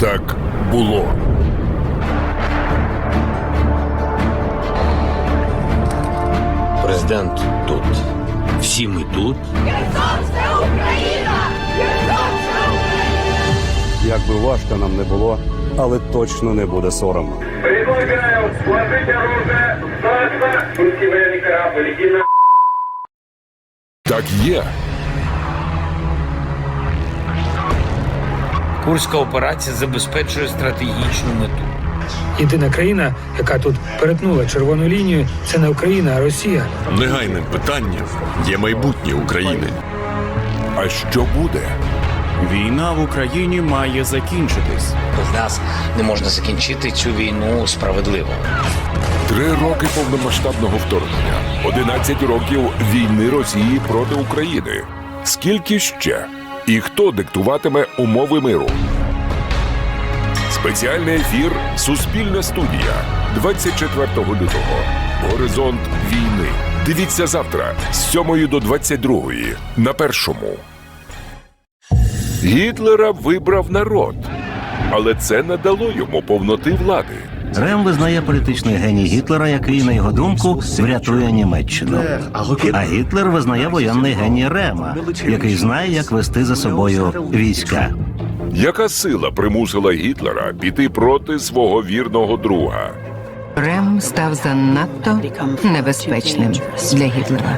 так було. Президент тут. Всі ми тут. Херсонська Україна! Херсонська Україна! Як би важко нам не було, але точно не буде соромно. Предлагаю сложити оружие, здатися, противника, політи на... Так є. Курська операція забезпечує стратегічну мету. Єдина країна, яка тут перетнула червону лінію, це не Україна, а Росія. Негайним питанням є майбутнє України. А що буде? Війна в Україні має закінчитись. Без нас не можна закінчити цю війну справедливо. Три роки повномасштабного вторгнення, 11 років війни Росії проти України. Скільки ще? І хто диктуватиме умови миру? Спеціальний ефір Суспільна студія 24 лютого. Горизонт війни. Дивіться завтра з 7 до 22 на першому. Гітлера вибрав народ, але це не дало йому повноти влади. Рем визнає політичний геній Гітлера, який, на його думку, врятує Німеччину. А Гітлер визнає воєнний геній Рема, який знає, як вести за собою війська. Яка сила примусила Гітлера піти проти свого вірного друга? Рем став занадто небезпечним для Гітлера.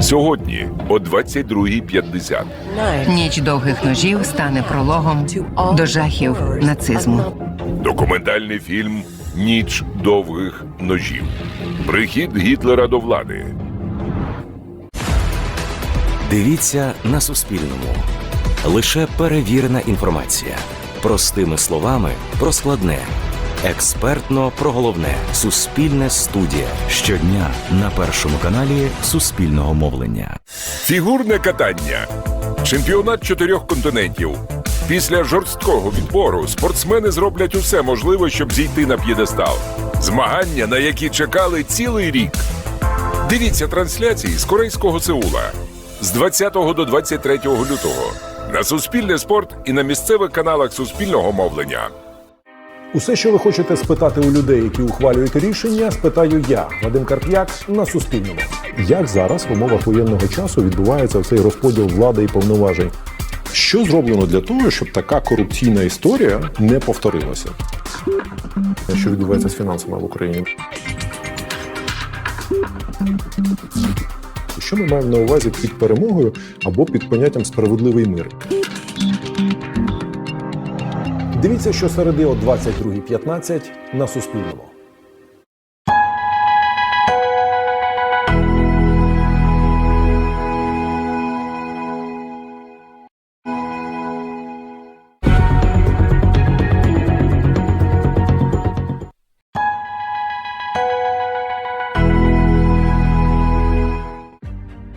Сьогодні о 22.50. Ніч довгих ножів стане прологом до жахів нацизму. Документальний фільм Ніч довгих ножів. Прихід Гітлера до влади. Дивіться на Суспільному. Лише перевірена інформація. Простими словами про складне. Експертно про головне. Суспільне студія. Щодня на першому каналі Суспільного мовлення. Фігурне катання. Чемпіонат чотирьох континентів. Після жорсткого відбору спортсмени зроблять усе можливе, щоб зійти на п'єдестал. Змагання, на які чекали цілий рік. Дивіться трансляції з корейського Сеула з 20 до 23 лютого на Суспільне спорт і на місцевих каналах Суспільного мовлення. Усе, що ви хочете спитати у людей, які ухвалюють рішення, спитаю я, Вадим Карп'як, на Суспільному. Як зараз в умовах воєнного часу відбувається цей розподіл влади і повноважень? Що зроблено для того, щоб така корупційна історія не повторилася? Що відбувається з фінансами в Україні? Що ми маємо на увазі під перемогою або під поняттям справедливий мир? Дивіться, що середи о 22.15 на Суспільному.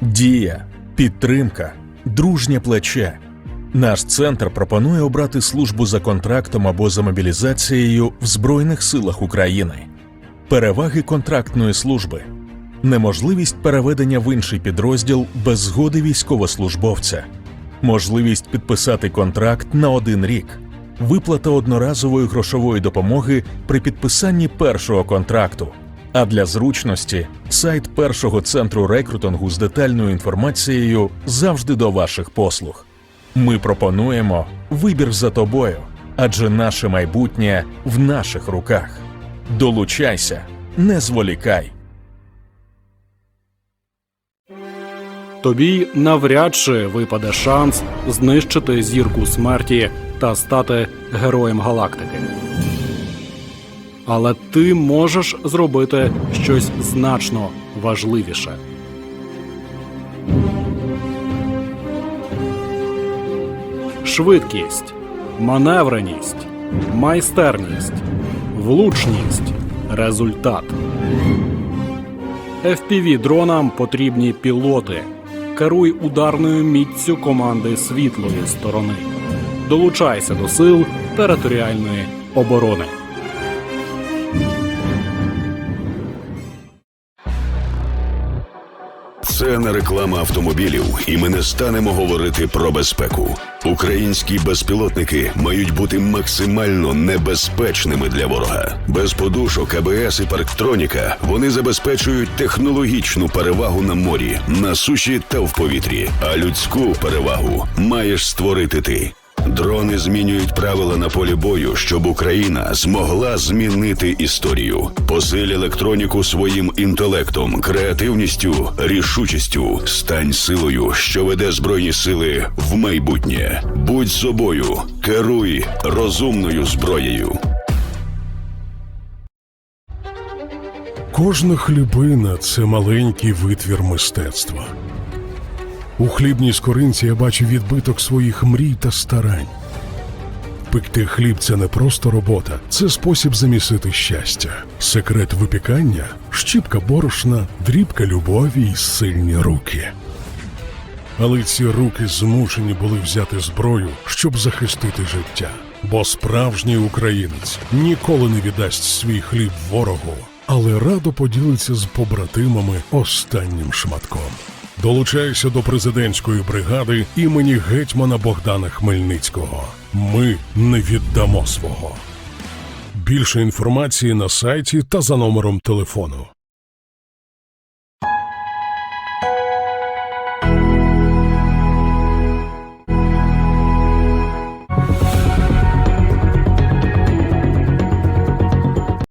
Дія, підтримка, дружнє плече. Наш центр пропонує обрати службу за контрактом або за мобілізацією в Збройних силах України. Переваги контрактної служби, неможливість переведення в інший підрозділ без згоди військовослужбовця, можливість підписати контракт на один рік, виплата одноразової грошової допомоги при підписанні першого контракту. А для зручності сайт першого центру рекрутингу з детальною інформацією завжди до ваших послуг. Ми пропонуємо вибір за тобою, адже наше майбутнє в наших руках. Долучайся, не зволікай. Тобі навряд чи випаде шанс знищити зірку смерті та стати героєм галактики. Але ти можеш зробити щось значно важливіше. Швидкість, маневреність, майстерність, влучність, результат. fpv дронам потрібні пілоти. Керуй ударною міццю команди світлої сторони. Долучайся до сил територіальної оборони. Це не реклама автомобілів, і ми не станемо говорити про безпеку. Українські безпілотники мають бути максимально небезпечними для ворога. Без подушок, АБС і парктроніка вони забезпечують технологічну перевагу на морі, на суші та в повітрі. А людську перевагу маєш створити ти. Дрони змінюють правила на полі бою, щоб Україна змогла змінити історію. Посиль електроніку своїм інтелектом, креативністю, рішучістю. Стань силою, що веде збройні сили в майбутнє. Будь собою, керуй розумною зброєю. Кожна хлібина це маленький витвір мистецтва. У хлібній скоринці я бачу відбиток своїх мрій та старань. Пекти хліб це не просто робота, це спосіб замісити щастя. Секрет випікання щіпка борошна, дрібка любові і сильні руки. Але ці руки змушені були взяти зброю, щоб захистити життя. Бо справжній українець ніколи не віддасть свій хліб ворогу, але радо поділиться з побратимами останнім шматком. Долучайся до президентської бригади імені гетьмана Богдана Хмельницького. Ми не віддамо свого. Більше інформації на сайті та за номером телефону.